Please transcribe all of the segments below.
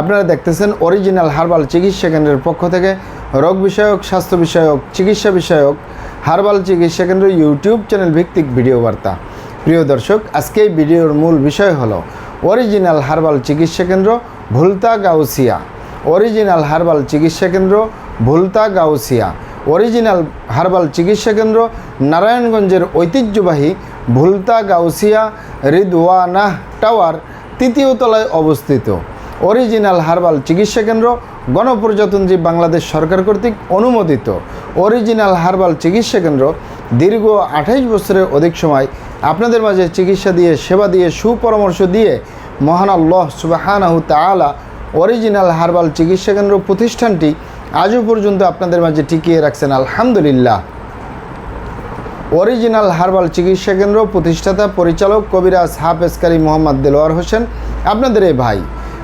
আপনারা দেখতেছেন original herbal চিকিৎসা কেন্দ্রের পক্ষ থেকে রোগ বিষয়ক, স্বাস্থ্য বিষয়ক, চিকিৎসা বিষয়ক হার্বাল চিকিৎসা কেন্দ্র ইউটিউব চ্যানেল ভিত্তিক ভিডিও বার্তা। প্রিয় দর্শক, আজকে এই ভিডিওর মূল বিষয় হলো অরিজিনাল হার্বাল চিকিৎসা কেন্দ্র ভুলতা গাউসিয়া। অরিজিনাল হার্বাল চিকিৎসা কেন্দ্র ভুলতা গাউসিয়া। অরিজিনাল হার্বাল চিকিৎসা কেন্দ্র নারায়ণগঞ্জের ঐতিহ্যবাহী ভুলতা গাউসিয়া রিদওয়ানাহ টাওয়ার তৃতীয় তলায় অবস্থিত। অরিজিনাল হার্বাল চিকিৎসা কেন্দ্র গণপ্রজাতন্ত্রী বাংলাদেশ সরকার কর্তৃক অনুমোদিত। অরিজিনাল হার্বাল চিকিৎসা কেন্দ্র দীর্ঘ আঠাইশ বছরের অধিক সময় আপনাদের মাঝে চিকিৎসা দিয়ে, সেবা দিয়ে, সুপরামর্শ দিয়ে মহান আল্লাহ সুবাহানাহু তালা অরিজিনাল হার্বাল চিকিৎসা কেন্দ্র প্রতিষ্ঠানটি আজও পর্যন্ত আপনাদের মাঝে টিকিয়ে রাখছেন। আলহামদুলিল্লাহ। অরিজিনাল হার্বাল চিকিৎসা কেন্দ্র প্রতিষ্ঠাতা পরিচালক কবিরাজ হাফেজকারী মোহাম্মদ দেলোয়ার হোসেন, আপনাদের এই ভাই।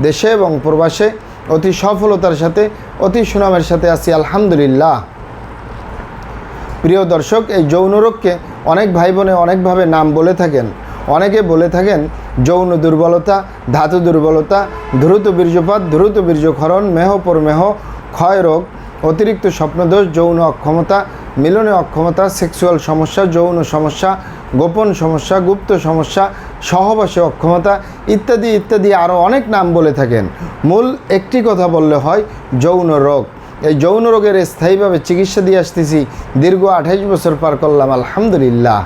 দেশে এবং প্রবাসে অতি সফলতার সাথে, অতি সুনামের সাথে আছি, আলহামদুলিল্লাহ। প্রিয় দর্শক, এই যৌন রোগকে অনেক ভাই বোনে অনেকভাবে নাম বলে থাকেন। অনেকে বলে থাকেন, যৌন দুর্বলতা, ধাতু দুর্বলতা, দ্রুত বীর্যপাত, দ্রুত বীর্যক্ষরণ, মেহ পরমেহ ক্ষয় রোগ, অতিরিক্ত স্বপ্নদোষ, যৌন অক্ষমতা, মিলনে অক্ষমতা, সেক্সুয়াল সমস্যা, যৌন সমস্যা, গোপন সমস্যা, গুপ্ত সমস্যা সহবাসে অক্ষমতা ইত্যাদি ইত্যাদি আরও অনেক নাম বলে থাকেন। মূল একটি কথা বললে হয় যৌন রোগ। এই যৌন রোগের স্থায়ীভাবে চিকিৎসা দিয়ে আসতেছি, দীর্ঘ আঠাইশ বছর পার করলাম, আলহামদুলিল্লাহ।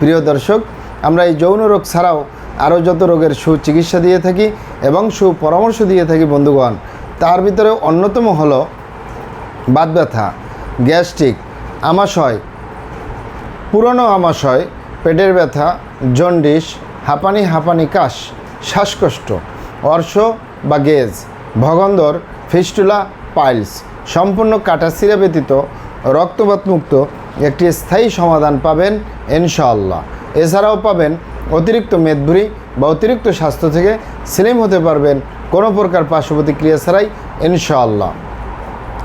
প্রিয় দর্শক, আমরা এই যৌন রোগ ছাড়াও আরও যত রোগের সুচিকিৎসা দিয়ে থাকি এবং সুপরামর্শ দিয়ে থাকি, বন্ধুগণ, তার ভিতরে অন্যতম হল বাত ব্যথা, গ্যাস্ট্রিক, আমাশয়, পুরনো আমাশয়, পেটের ব্যথা জন্ডিস হাঁপানি হাঁপানি কাশ, শ্বাসকষ্ট, অর্শ বা গেজ, ভগন্দর, ফিস্টুলা, পাইলস সম্পূর্ণ কাটাসিরা ব্যতীত রক্তপাতমুক্ত একটি স্থায়ী সমাধান পাবেন ইনশাআল্লাহ। এছাড়াও পাবেন অতিরিক্ত মেদভুরি বা অতিরিক্ত স্বাস্থ্য থেকে স্লিম হতে পারবেন কোনো প্রকার পার্শ্ব প্রতিক্রিয়া ছাড়াই ইনশাআল্লাহ।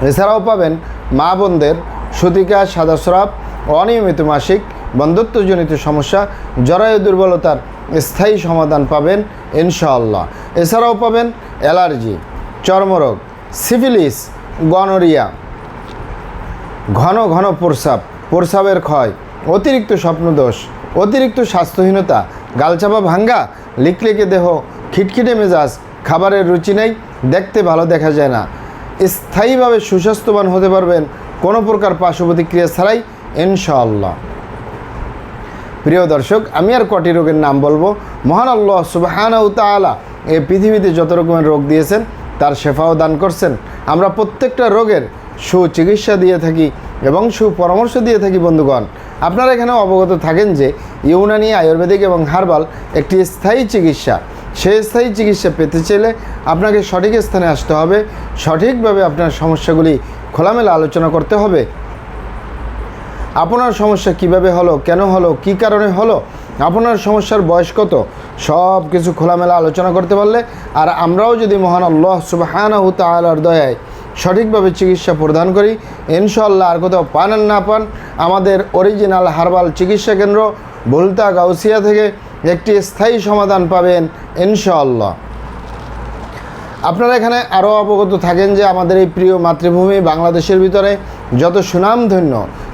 এছাড়াও পাবেন মা বোনদের সুতিকা সাদা স্রাব, অনিয়মিত মাসিক বন্ধুত্বজনিত সমস্যা, জরায়ু দুর্বলতার স্থায়ী সমাধান পাবেন, ইনশাআল্লাহ। এছাড়াও পাবেন অ্যালার্জি, চর্মরোগ, সিফিলিস, গনোরিয়া, ঘন ঘন প্রস্রাব, প্রস্রাবের ক্ষয়, অতিরিক্ত স্বপ্নদোষ, অতিরিক্ত স্বাস্থ্যহীনতা, গালচাপা ভাঙ্গা, লিকলেকে দেহ, খিটখিটে মেজাজ, খাবারের রুচি নেই, দেখতে ভালো দেখা যায় না। স্থায়ীভাবে সুস্বাস্থ্যবান হতে পারবেন, কোনো প্রকার পার্শ্ব প্রতিক্রিয়া ছাড়াই, ইনশাআল্লাহ। প্রিয় দর্শক, আমি আর কটি রোগের নাম বলব। মহান আল্লাহ সুবাহানাউ তাআলা এই পৃথিবীতে যত রকমের রোগ দিয়েছেন, তার শেফাও দান করছেন। আমরা প্রত্যেকটা রোগের সুচিকিৎসা দিয়ে থাকি এবং সুপরামর্শ দিয়ে থাকি, বন্ধুগণ। আপনারা এখানে অবগত থাকেন যে ইউনানি, আয়ুর্বেদিক এবং হার্বাল একটি স্থায়ী চিকিৎসা। সেই স্থায়ী চিকিৎসা পেতে চাইলে আপনাকে সঠিক স্থানে আসতে হবে। সঠিকভাবে আপনার সমস্যাগুলি খোলামেলা আলোচনা করতে হবে। আপনার সমস্যা কীভাবে হলো, কেন হলো, কি কারণে হলো, আপনার সমস্যার বয়স কত, সব কিছু খোলামেলা আলোচনা করতে পারলে, আর আমরাও যদি মহান আল্লাহ সুবাহানাহু তাআলার দয়ায় সঠিকভাবে চিকিৎসা প্রদান করি ইনশাল্লাহ আর কোথাও পান আর না পান, আমাদের অরিজিনাল হার্বাল চিকিৎসা কেন্দ্র ভুলতা গাউসিয়া থেকে একটি স্থায়ী সমাধান পাবেন, ইনশাআল্লাহ। আপনারা এখানে আরও অবগত থাকেন যে আমাদের এই প্রিয় মাতৃভূমি বাংলাদেশের ভিতরে যত সুনামধন্য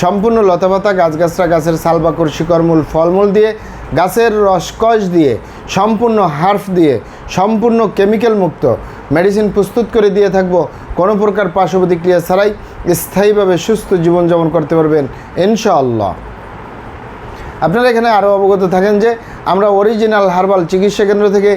সম্পূর্ণ লতাপাতা গাছগাছরা গাছের সালবাকর শিকড়মূল, ফলমূল দিয়ে, গাছের রসকস দিয়ে, সম্পূর্ণ হার্ফ দিয়ে, সম্পূর্ণ কেমিক্যাল মুক্ত। মেডিসিন প্রস্তুত করে দিয়ে থাকব। কোনো প্রকার পার্শ্ব প্রতিক্রিয়া ছাড়াই স্থায়ীভাবে সুস্থ জীবনযাপন করতে পারবেন, ইনশাআল্লাহ। আপনারা এখানে আরও অবগত থাকেন যে আমরা অরিজিনাল হার্বাল চিকিৎসা কেন্দ্র থেকে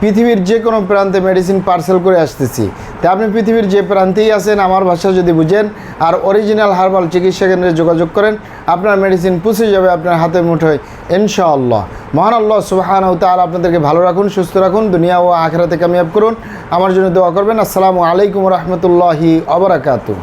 পৃথিবীর যে কোনো প্রান্তে মেডিসিন পার্সেল করে আসতেছি। তা আপনি পৃথিবীর যে প্রান্তেই আছেন, আমার ভাষা যদি বুঝেন আর অরিজিনাল হার্বাল চিকিৎসা কেন্দ্রে যোগাযোগ করেন, আপনার মেডিসিন পুষে যাবে আপনার হাতের মুঠোয়, ইনশাআল্লাহ। মহান আল্লাহ সুবাহান তাল আপনাদেরকে ভালো রাখুন, সুস্থ রাখুন, দুনিয়া ও আখরাতে কামিয়াব করুন। আমার জন্য দোয়া করবেন। আসসালামু আলাইকুম রহমতুল্লাহি অবরাকাতু